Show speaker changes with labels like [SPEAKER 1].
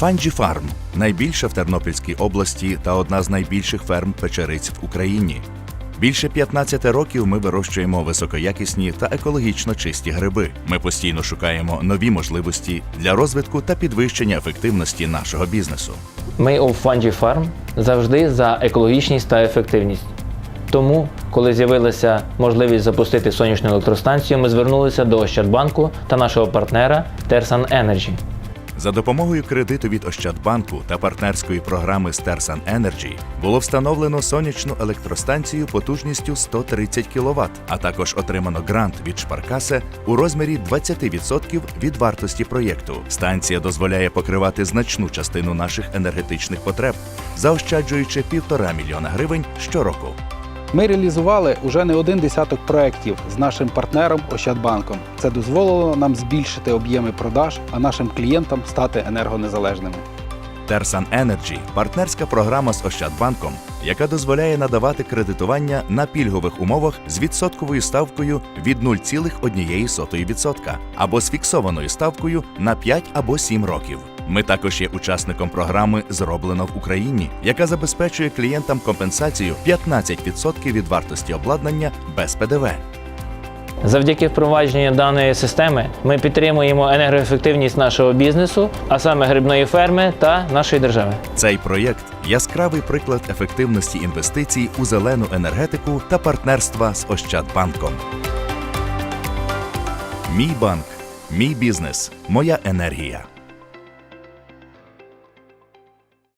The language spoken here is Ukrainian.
[SPEAKER 1] Фанджі Фарм найбільша в Тернопільській області та одна з найбільших ферм печериць в Україні. Більше 15 років ми вирощуємо високоякісні та екологічно чисті гриби. Ми постійно шукаємо нові можливості для розвитку та підвищення ефективності нашого бізнесу.
[SPEAKER 2] Ми у Fungi Farm завжди за екологічність та ефективність. Тому, коли з'явилася можливість запустити сонячну електростанцію, ми звернулися до Ощадбанку та нашого партнера Tersan Energy.
[SPEAKER 1] За допомогою кредиту від Ощадбанку та партнерської програми Stersan Energy було встановлено сонячну електростанцію потужністю 130 кВт, а також отримано грант від Шпаркасе у розмірі 20% від вартості проєкту. Станція дозволяє покривати значну частину наших енергетичних потреб, заощаджуючи півтора мільйона гривень щороку.
[SPEAKER 3] Ми реалізували уже не один десяток проєктів з нашим партнером Ощадбанком. Це дозволило нам збільшити об'єми продаж, а нашим клієнтам стати енергонезалежними.
[SPEAKER 1] Терсан Energy – партнерська програма з Ощадбанком, яка дозволяє надавати кредитування на пільгових умовах з відсотковою ставкою від 0,1% або з фіксованою ставкою на 5 або 7 років. Ми також є учасником програми Зроблено в Україні, яка забезпечує клієнтам компенсацію 15% від вартості обладнання без ПДВ.
[SPEAKER 2] Завдяки впровадженню даної системи ми підтримуємо енергоефективність нашого бізнесу, а саме грибної ферми та нашої держави.
[SPEAKER 1] Цей проєкт яскравий приклад ефективності інвестицій у зелену енергетику та партнерства з Ощадбанком. Мій банк, мій бізнес, моя енергія.